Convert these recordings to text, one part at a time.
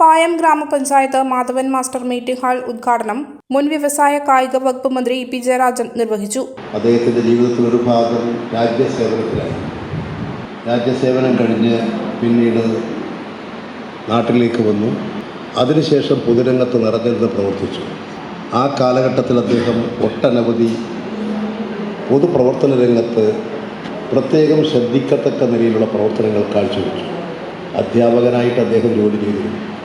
പായം ഗ്രാമപഞ്ചായത്ത് Madhavan master meeting hall ഉദ്ഘാടനം. മുൻ വ്യവസായ കായിക വകുപ്പ് മന്ത്രി ഇ പി ജയരാജൻ നിർവഹിച്ചു. അദ്ദേഹത്തിന്റെ ജീവിതത്തിൽ ഒരു ഭാഗം രാജ്യസേവനത്തിലായി. രാജ്യസേവനം കഴിഞ്ഞ് പിന്നീട് നാട്ടിലേക്ക് വന്നു. അതിനുശേഷം പൊതുരംഗത്ത് നിറഞ്ഞിരുന്ന് പ്രവർത്തിച്ചു. ആ കാലഘട്ടത്തിൽ അദ്ദേഹം ഒട്ടനവധി പൊതുപ്രവർത്തന രംഗത്ത് പ്രത്യേകം ശ്രദ്ധിക്കത്തക്ക നിലയിലുള്ള പ്രവർത്തനങ്ങൾ കാഴ്ചവെച്ചു. അധ്യാപകനായിട്ട് അദ്ദേഹം ജോലി ചെയ്തിരുന്നു.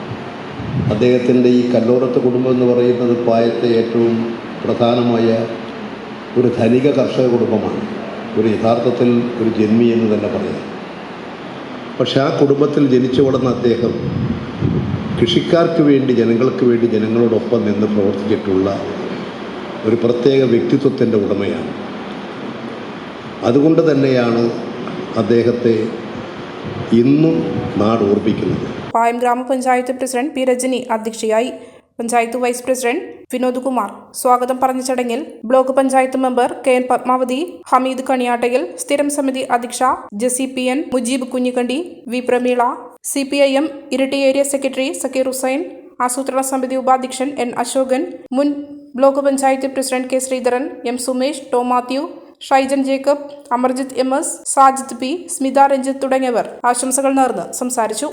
അദ്ദേഹത്തിന്റെ ഈ കല്ലോടത്ത് കുടുംബം എന്ന് പറയുന്നത് പായത്തെ ഏറ്റവും പ്രധാനമായ ഒരു ധനിക കർഷക കുടുംബമാണ്. ഒരു യഥാർത്ഥത്തിൽ ഒരു ജന്മി എന്ന് തന്നെ പറയാം. പക്ഷെ ആ കുടുംബത്തിൽ ജനിച്ചു വളർന്ന അദ്ദേഹം കൃഷിക്കാർക്ക് വേണ്ടി ജനങ്ങൾക്ക് വേണ്ടി ജനങ്ങളോടൊപ്പം നിന്ന് പ്രവർത്തിച്ചിട്ടുള്ള ഒരു പ്രത്യേക വ്യക്തിത്വത്തിന്റെ ഉടമയാണ്. അതുകൊണ്ട് തന്നെയാണ് അദ്ദേഹത്തെ ഇന്നും നാട് ഓർമ്മിക്കുന്നത്. പായം ഗ്രാമപഞ്ചായത്ത് പ്രസിഡന്റ് പി രജനി അധ്യക്ഷയായി. Panchayat vice president Vinod Kumar. സ്വാഗതം പറഞ്ഞ ചടങ്ങിൽ block panchayat member K N Padmavathi Hameed Kaniyattayil സ്ഥിരം സമിതി അധ്യക്ഷ Jessy P N Mujeeb Kunhikkandi V Prameela C P I M Iritty area secretary Zakir Hussain ആസൂത്രണ സമിതി ഉപാധ്യക്ഷൻ എൻ അശോകൻ മുൻ block panchayat president K Sreedharan M Sumesh Tom Mathew Shyjan Jacob Amarjith M S Sajid P Smitha Ranjith തുടങ്ങിയവർ ആശംസകൾ നേർന്ന് സംസാരിച്ചു.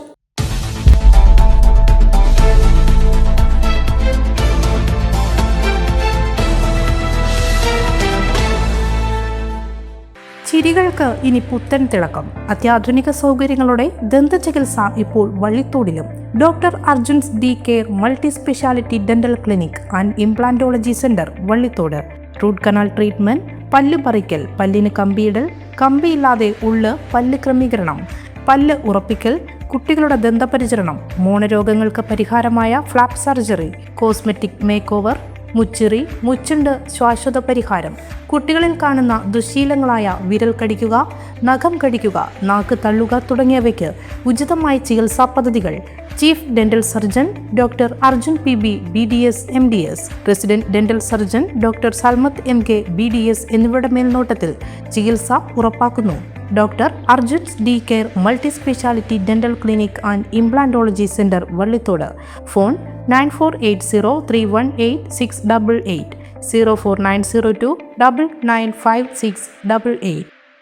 ചിരികൾക്ക് ഇനി പുത്തൻ തിളക്കം. അത്യാധുനിക സൗകര്യങ്ങളോടെ ദന്തചികിത്സ ഇപ്പോൾ വള്ളിത്തോടിലും. Doctor Arjun's D care multi speciality dental clinic and implantology centre Vallithode. Root canal treatment പല്ല് പറിക്കൽ പല്ലിന് കമ്പിയിടൽ കമ്പിയില്ലാതെ ഉള്ള് പല്ല് ക്രമീകരണം പല്ല് ഉറപ്പിക്കൽ കുട്ടികളുടെ ദന്തപരിചരണം മോണരോഗങ്ങൾക്ക് പരിഹാരമായ flap surgery cosmetic make over മുച്ചിറി മുച്ചുണ്ട് ശാശ്വത പരിഹാരം. കുട്ടികളിൽ കാണുന്ന ദുശീലങ്ങളായ വിരൽ കടിക്കുക നഖം കടിക്കുക നാക്ക് തള്ളുക തുടങ്ങിയവയ്ക്ക് ഉചിതമായ ചികിത്സാ പദ്ധതികൾ. Chief dental surgeon doctor Arjun P B B D S M D S. Resident dental surgeon doctor Salmath M K B D S എന്നിവരുടെ മേൽനോട്ടത്തിൽ ചികിത്സ ഉറപ്പാക്കുന്നു. Doctor Arjun's D care multi speciality dental clinic and implantology centre Vallithode. Phone nine four eight zero three one eight six double eight. Zero four nine zero two double nine five six double eight.